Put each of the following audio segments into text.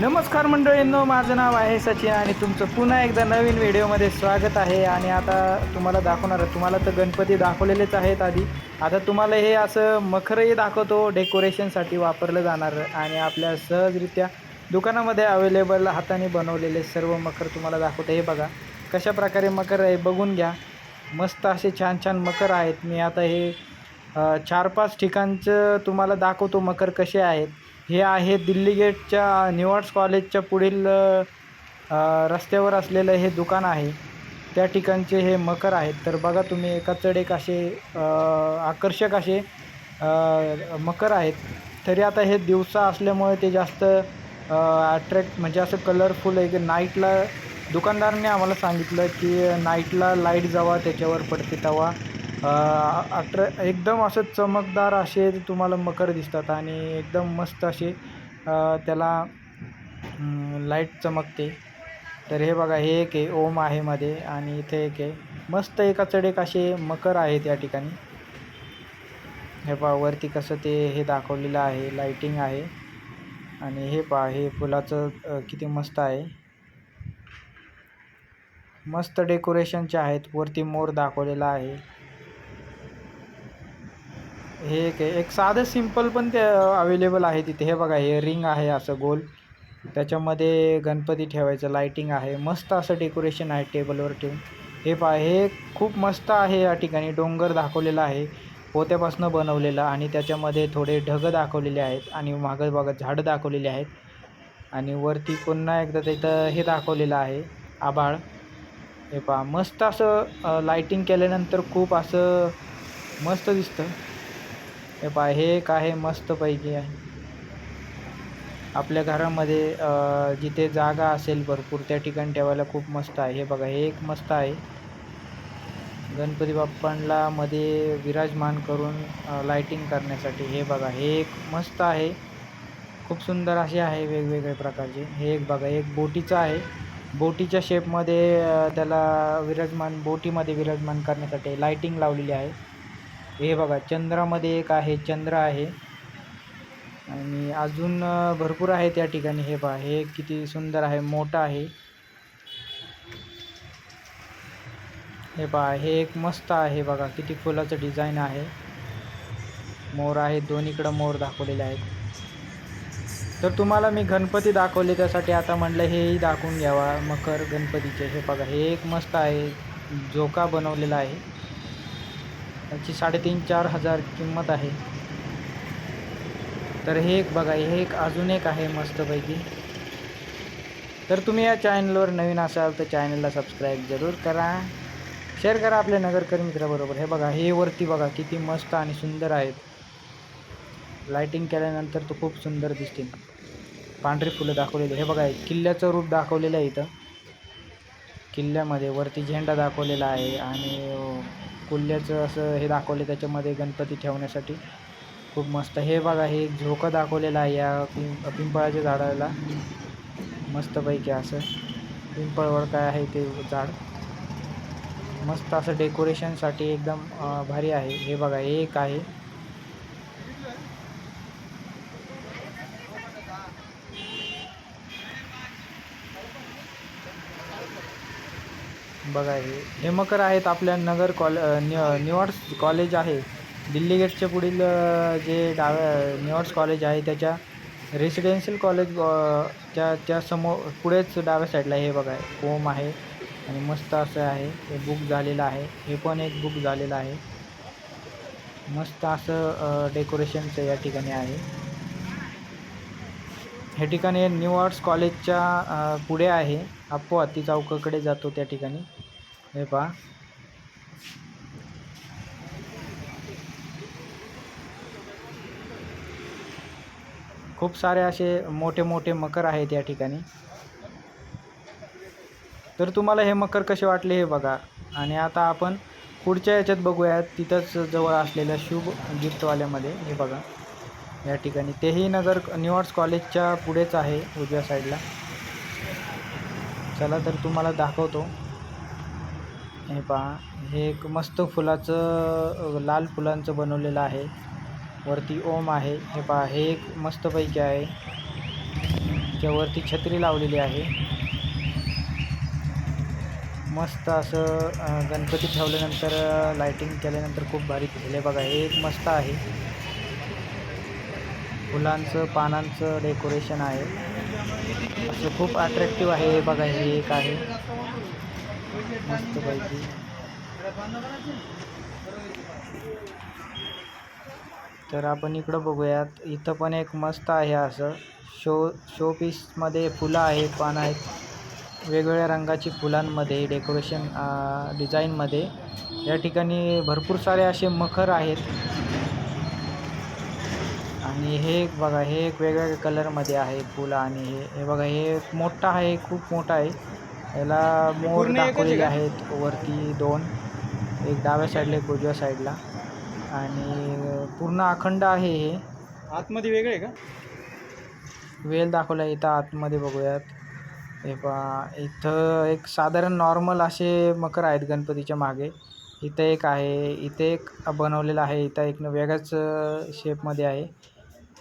नमस्कार मंडळींनो माझं नाव आहे सचिन आणि तुमचं पुन्हा एकदा नवीन व्हिडिओमध्ये स्वागत आहे. आणि आता तुम्हाला दाखवणार आहे तुम्हाला तर गणपती दाखवलेलेच आहेत आधी. आता तुम्हाला हे असं मखरही दाखवतो डेकोरेशनसाठी वापरलं जाणार. आणि आपल्या सहजरित्या दुकानामध्ये अवेलेबल हाताने बनवलेले सर्व मखर तुम्हाला दाखवतो. हे बघा कशा प्रकारे मकर आहे बघून घ्या. मस्त असे छान छान मकर आहेत. मी आता हे चार पाच ठिकाणचं तुम्हाला दाखवतो मकर कसे आहेत. हे आहे दिल्ली गेटच्या न्यूआर्ट्स कॉलेजच्या पुढील रस्त्यावर असलेलं हे दुकान आहे. त्या ठिकाणचे हे मकर आहेत. तर बघा तुम्ही एकाचड एक असे आकर्षक असे मकर आहेत. तरी आता हे दिवसा असल्यामुळे ते जास्त अट्रॅक्ट म्हणजे असं कलरफुल आहे की नाईटला दुकानदाराने आम्हाला सांगितलं की नाईटला लाइट जेव्हा त्याच्यावर पडते तेव्हा अट्र एकदम असं चमकदार असे तुम्हाला मकर दिसतात आणि एकदम मस्त असे त्याला लाइट चमकते. तर हे बघा हे एक आहे ओम आहे मध्ये आणि इथे एक आहे. मस्त एका एक असे मकर आहेत या ठिकाणी. हे पहा वरती कसं ते हे दाखवलेलं आहे लाईटिंग आहे. आणि हे पहा हे फुलाचं किती मस्त आहे. मस्त डेकोरेशनचे आहेत वरती मोर दाखवलेला आहे. हे एक आहे. एक साधं सिंपल पण ते अवेलेबल आहे तिथे. हे बघा हे रिंग आहे असं गोल. त्याच्यामध्ये गणपती ठेवायचं लाईटिंग आहे. मस्त असं डेकोरेशन आहे टेबलवर ठेवून. हे पहा हे खूप मस्त आहे या ठिकाणी. डोंगर दाखवलेला आहे. पोत्यापासून बनवलेलं आणि त्याच्यामध्ये थोडे ढग दाखवलेले आहेत आणि मागं बघा झाडं दाखवलेली आहेत. आणि वरती पुन्हा एकदा तिथं हे दाखवलेलं आहे आभाळ. हे पहा मस्त असं लाईटिंग केल्यानंतर खूप असं मस्त दिसतं. हे पहा हे एक आहे मस्तपैकी आहे. आपल्या घरामध्ये जिथे जागा असेल भरपूर त्या ठिकाणी ठेवायला खूप मस्त आहे. हे बघा हे एक मस्त आहे. गणपती बाप्पांना मध्ये विराजमान करून लायटिंग करण्यासाठी हे बघा हे एक मस्त आहे. खूप सुंदर असे आहे वेगवेगळे प्रकारचे. हे एक बघा एक बोटीचं आहे. बोटीच्या शेपमध्ये त्याला विराजमान बोटीमध्ये विराजमान करण्यासाठी लायटिंग लावलेली आहे. हे बघा चंद्रामध्ये एक आहे चंद्र आहे. आणि अजून भरपूर आहे त्या ठिकाणी. हे पहा हे किती सुंदर आहे मोठं आहे. हे पहा हे एक मस्त आहे बघा किती फुलाचं डिझाईन आहे. मोर आहे दोन्हीकडं मोर दाखवलेले आहेत. तर तुम्हाला मी गणपती दाखवले त्यासाठी आता म्हटलं हेही दाखवून घ्यावा मकर गणपतीचे. हे बघा हे एक मस्त आहे झोका बनवलेला आहे. त्याची साडेतीन चार हजार किंमत आहे. तर हे एक बघा हे एक अजून एक आहे मस्तपैकी. तर तुम्ही या चॅनलवर नवीन असाल तर चॅनलला सबस्क्राईब जरूर करा. शेअर करा आपल्या नगरकर मित्राबरोबर. हे बघा हे वरती बघा किती मस्त आणि सुंदर आहेत. लाईटिंग केल्यानंतर तो खूप सुंदर दिसतील. पांढरी फुलं दाखवलेली हे बघा किल्ल्याचं रूप दाखवलेलं आहे इथं. किल्ल्यामध्ये वरती झेंडा दाखवलेला आहे आणि कुल्ल्याचं असं हे दाखवले त्याच्यामध्ये गणपती ठेवण्यासाठी. खूप मस्त. हे बघा हे एक दाखवलेलं आहे या पिं पिंपळाच्या झाडाला. मस्तपैकी असं. पिंपळवर काय आहे ते झाड. मस्त असं डेकोरेशनसाठी एकदम भारी आहे. हे बघा हे एक आहे. बघा हे. हेमकर आहेत आपल्या नगर कॉल न्यू कॉलेज आहे. दिल्ली गेटच्या पुढील जे डाव्या न्यूआर्ट्स कॉलेज आहे त्याच्या रेसिडेन्शियल कॉलेज त्या त्या समोर पुढेच डाव्या साईडला हे बघा ओम आहे आणि मस्त असं आहे. हे बुक झालेलं आहे. हे पण एक बुक झालेलं आहे. मस्त असं डेकोरेशनचं या ठिकाणी आहे. हे ठिकाणी न्यू आर्ट्स कॉलेजच्या पुढे आहे. आपोआती चौकाकडे जातो त्या ठिकाणी. हे पहा खूप सारे असे मोठे मोठे मकर आहेत या ठिकाणी. तर तुम्हाला हे मकर कसे वाटले हे बघा. आणि आता आपण पुढच्या याच्यात बघूयात. तिथंच जवळ असलेल्या शुभ गिफ्टवाल्यामध्ये. हे बघा. या ठिकाणी. तेही नगर न्यूआर्ट्स कॉलेजच्या पुढेच आहे उजव्या साईडला चला तर तुम्हाला दाखवतो. हे पहा हे एक मस्त फुलाचं लाल फुलांचं बनवलेलं आहे. वरती ओम आहे. हे पहा हे एक मस्तपैकी आहे. त्याच्यावरती छत्री लावलेली आहे. मस्त असं गणपती ठेवल्यानंतर लाईटिंग केल्यानंतर खूप भारी दिसले बघा हे एक मस्त आहे. फुलांचं पानांचं डेकोरेशन आहे. असं खूप अट्रॅक्टिव्ह आहे. हे बघा हे एक आहे. मस्तपैकी. तर आपण इकडं बघूयात इथं पण एक मस्त आहे असं. शो शो पीसमध्ये फुलं आहेत पानं आहेत. वेगवेगळ्या रंगाची फुलांमध्ये डेकोरेशन डिझाईनमध्ये या ठिकाणी भरपूर सारे असे मखर आहेत. आणि हे एक बघा हे एक वेगवेगळ्या कलरमध्ये आहे फुलं आणि हे हे बघा हे एक मोठा आहे खूप मोठा आहे. याला मोर दाखवलेले? आहेत. वरती दोन. एक डाव्या साईडला एक उजव्या साईडला आणि पूर्ण अखंड आहे हे. आतमध्ये वेगळं आहे का? वेल दाखवला आहे. इथं आतमध्ये बघूयात. हे पहा. इथं एक साधारण नॉर्मल असे मकर आहेत गणपतीच्या मागे. इथं एक आहे. इथे एक बनवलेलं आहे. इथं एक वेगळ्याच शेपमध्ये आहे.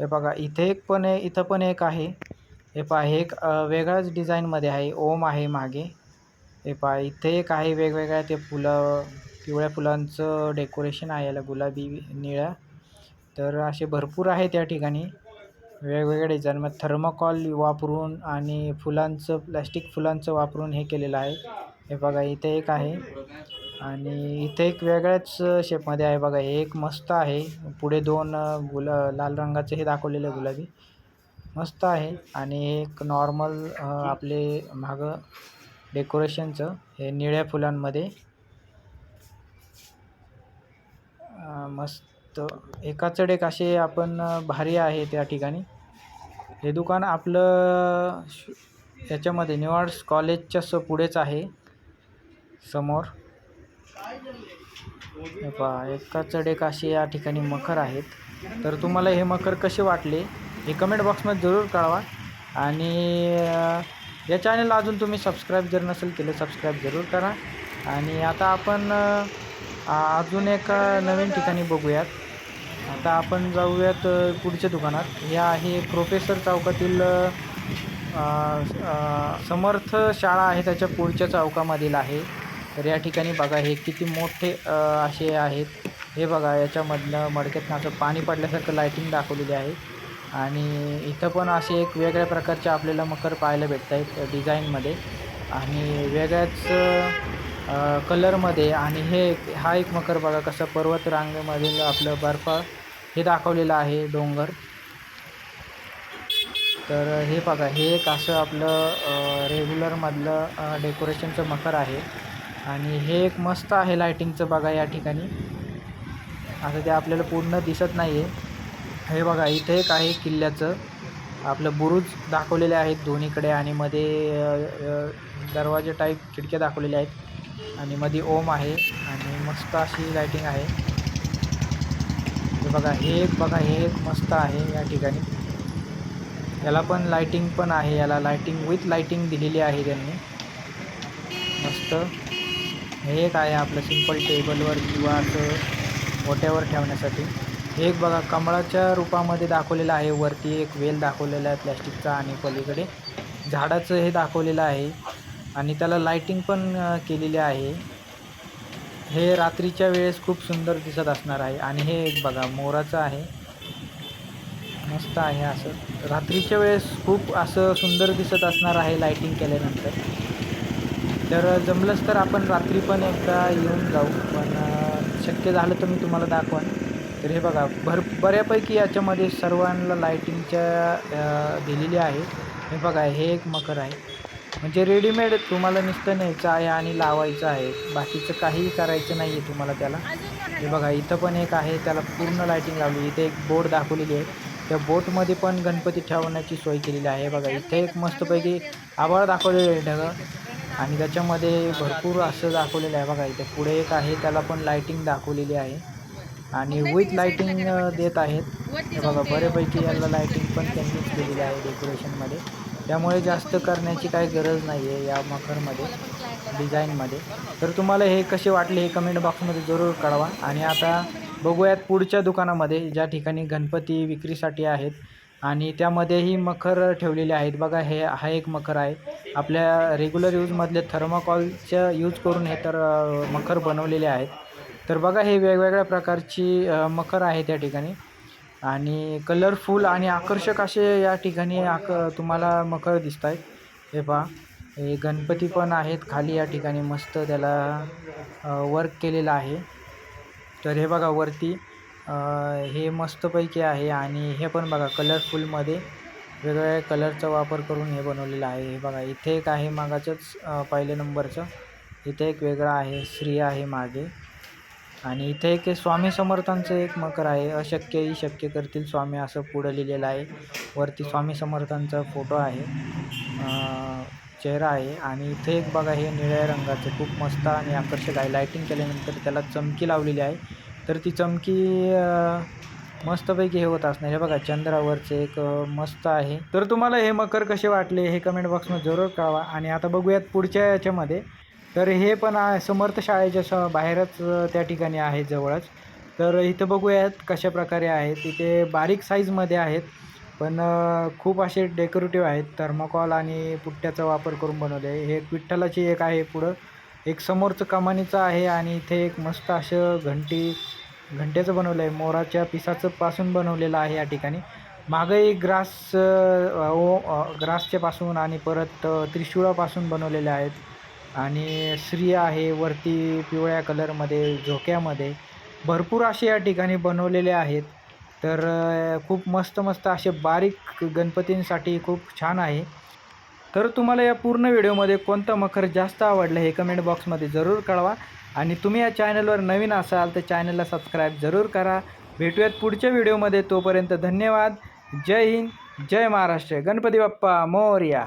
हे बघा. इथे एक पण आहे. इथं पण एक आहे. हे पहा हे एक वेगळ्याच डिझाईनमध्ये आहे. ओम आहे मागे. हे पहा इथे एक आहे वेगवेगळ्या ते फुलं पिवळ्या फुलांचं डेकोरेशन आहे याला गुलाबी निळ्या. तर असे भरपूर आहे त्या ठिकाणी. वेगवेगळ्या डिझाईनमध्ये थर्मकॉल वापरून आणि फुलांचं प्लॅस्टिक फुलांचं वापरून हे केलेलं आहे. हे बघा इथे एक आहे. आणि इथे एक वेगळ्याच शेपमध्ये आहे. बघा हे एक मस्त आहे. पुढे दोन गुला लाल रंगाचे हे दाखवलेलं आहे गुलाबी. मस्त आहे. आणि एक नॉर्मल आपले मागं डेकोरेशनचं हे निळ्या फुलांमध्ये मस्त. एकाचड एक असे आपण भारी आहे त्या ठिकाणी. हे दुकान आपलं श- याच्यामध्ये निवाड्स कॉलेजच्या स पुढेच आहे. समोर. पहा एकाचड एक असे या ठिकाणी मखर आहेत. तर तुम्हाला हे मखर कसे वाटले? हे कमेंट बॉक्समध्ये जरूर कळवा. आणि या चॅनलला अजून तुम्ही सबस्क्राईब जर नसेल केलं सबस्क्राईब जरूर करा. आणि आता आपण अजून एका नवीन ठिकाणी बघूयात. आता आपण जाऊयात पुढच्या दुकानात. या आहे प्रोफेसर चौकातील समर्थ शाळा आहे त्याच्या पुढच्या चौकामधील आहे. तर या ठिकाणी बघा हे किती मोठे असे आहेत. हे बघा याच्यामधनं मडक्यातनं असं पाणी पडल्यासारखं लाईटिंग दाखवलेली आहे. आणि इथं पण असे एक वेगळ्या प्रकारचे आपल्याला मकर पाहायला भेटत आहेत डिझाईनमध्ये. आणि वेगळ्याच कलरमध्ये आणि हे एक- हा एक मकर बघा कसं पर्वत रांगेमधील आपलं बर्फ हे दाखवलेलं आहे डोंगर. तर हे बघा हे एक असं आपलं रेग्युलरमधलं डेकोरेशनचं मकर आहे. आणि हे एक मस्त आहे लायटिंगचं बघा या ठिकाणी. आता ते आपल्याला पूर्ण दिसत नाही आहे हे बघा इथे एक आहे किल्ल्याचं आपलं बुरुज दाखवलेले आहेत दोन्हीकडे आणि मध्ये दरवाजे टाईप खिडक्या दाखवलेल्या आहेत आणि मध्ये ओम आहे आणि मस्त अशी लायटिंग आहे. हे बघा हे एक बघा हे एक मस्त आहे या ठिकाणी. याला पण लायटिंग पण आहे याला लायटिंग विथ लायटिंग दिलेली आहे त्यांनी. मस्त. हे एक आहे आपलं सिंपल टेबलवर किंवा असं मोठ्यावर ठेवण्यासाठी. हे एक बघा कमळाच्या रूपामध्ये दाखवलेलं आहे. वरती एक वेल दाखवलेला आहे प्लॅस्टिकचा आणि पलीकडे झाडाचं हे दाखवलेलं आहे. आणि त्याला लायटिंग पण केलेली आहे. हे रात्रीच्या वेळेस खूप सुंदर दिसत असणार आहे. आणि हे एक बघा मोराचं आहे. मस्त आहे असं. रात्रीच्या वेळेस खूप असं सुंदर दिसत असणार आहे लायटिंग केल्यानंतर. तर जमलंच तर आपण रात्री पण एकदा येऊन जाऊ. पण शक्य झालं तर मी तुम्हाला दाखवान. तर हे बघा भर बऱ्यापैकी याच्यामध्ये सर्वांना लायटिंगच्या दिलेली आहे. हे बघा हे एक मकर आहे. म्हणजे रेडीमेड तुम्हाला नुसतं न्यायचं आहे आणि लावायचं आहे. बाकीचं काहीही करायचं नाही आहे तुम्हाला त्याला. हे बघा इथं पण एक आहे. त्याला पूर्ण लायटिंग लावली. इथे एक बोट दाखवलेली आहे. त्या बोटमध्ये पण गणपती ठेवण्याची सोय केलेली आहे. बघा इथे एक मस्तपैकी आभाळ दाखवलेलं आहे ढगं आणि त्याच्यामध्ये भरपूर असं दाखवलेलं आहे. बघा इथे पुढे एक आहे. त्याला पण लायटिंग दाखवलेली आहे. आणि विथ लायटिंग देत आहेत. हे बघा बऱ्यापैकी याला लायटिंग पण त्यांनीच केलेली आहे डेकोरेशनमध्ये त्यामुळे जास्त करण्याची काही गरज नाही आहे या मखरमध्ये डिझाईनमध्ये तर तुम्हाला हे कसे वाटले हे कमेंट बॉक्समध्ये जरूर कळवा. आणि आता बघूयात पुढच्या दुकानामध्ये ज्या ठिकाणी गणपती विक्रीसाठी आहेत. आणि त्यामध्येही मखर ठेवलेले आहेत. बघा हे हा एक मखर आहे. आपल्या रेग्युलर यूजमधले थर्माकॉलच्या यूज करून हे तर मखर बनवलेले आहेत. तर बघा हे वेगवेगळ्या प्रकारची मखर आहे त्या ठिकाणी. आणि कलरफुल आणि आकर्षक असे या ठिकाणी आक तुम्हाला मखर दिसत आहेत हे पहा हे गणपती पण आहेत खाली या ठिकाणी मस्त त्याला वर्क केलेलं आहे. तर हे बघा वरती हे मस्तपैकी आहे आणि हे पण बघा कलरफुलमध्ये वेगवेगळ्या कलरचा वापर करून हे बनवलेलं आहे. हे बघा इथे एक आहे मागाचंच पहिल्या नंबरचं. इथे एक वेगळं आहे श्री आहे मागे. आणि इथे एक स्वामी समर्थांचं एक मकर आहे. अशक्यही शक्य करतील स्वामी असं पुढं लिहिलेलं आहे. वरती स्वामी समर्थांचा फोटो आहे. चेहरा आहे. आणि इथे एक बघा हे निळ्या रंगाचं खूप मस्त आणि आकर्षक आहे. लायटिंग केल्यानंतर त्याला चमकी लावलेली आहे. तर ती चमकी मस्तपैकी हे होत असणार. हे बघा चंद्रावरचे एक मस्त आहे. तर तुम्हाला हे मकर कसे वाटले हे कमेंट बॉक्समध्ये जरूर कळवा. आणि आता बघूयात पुढच्या याच्यामध्ये. तर हे पण आहे समर्थ शाळेच्या स बाहेरच त्या ठिकाणी आहे जवळच. तर इथं बघूयात कशा प्रकारे आहेत. इथे बारीक साईजमध्ये आहेत. पण खूप असे डेकोरेटिव्ह आहेत. थर्माकॉल आणि पुट्ट्याचा वापर करून बनवले. आहे हे विठ्ठलाची एक आहे पुढं. एक समोरचं कमानीचं आहे आणि इथे एक मस्त असं घंटी घंट्याचं बनवलं आहे मोराच्या पिसाचं पासून बनवलेलं आहे या ठिकाणी. मागंही ग्रास ओ ग्रासच्यापासून ग्रासच्या पासून आणि परत त्रिशुळापासून त्रिशूळापासून बनवलेले आहेत. आणि श्री आहे वरती पिवळ्या कलरमध्ये झोक्यामध्ये. भरपूर असे या ठिकाणी बनवलेले आहेत. तर खूप मस्त मस्त असे बारीक गणपतींसाठी खूप छान आहे. तर तुम्हाला या पूर्ण व्हिडिओमध्ये कोणतं मखर जास्त आवडलं हे कमेंट बॉक्समध्ये जरूर कळवा. आणि तुम्ही या चॅनलवर नवीन असाल तर चॅनलला सबस्क्राईब जरूर करा. भेटूयात पुढच्या व्हिडिओमध्ये. तोपर्यंत धन्यवाद. जय हिंद. जय महाराष्ट्र. गणपती बाप्पा. मोर्या.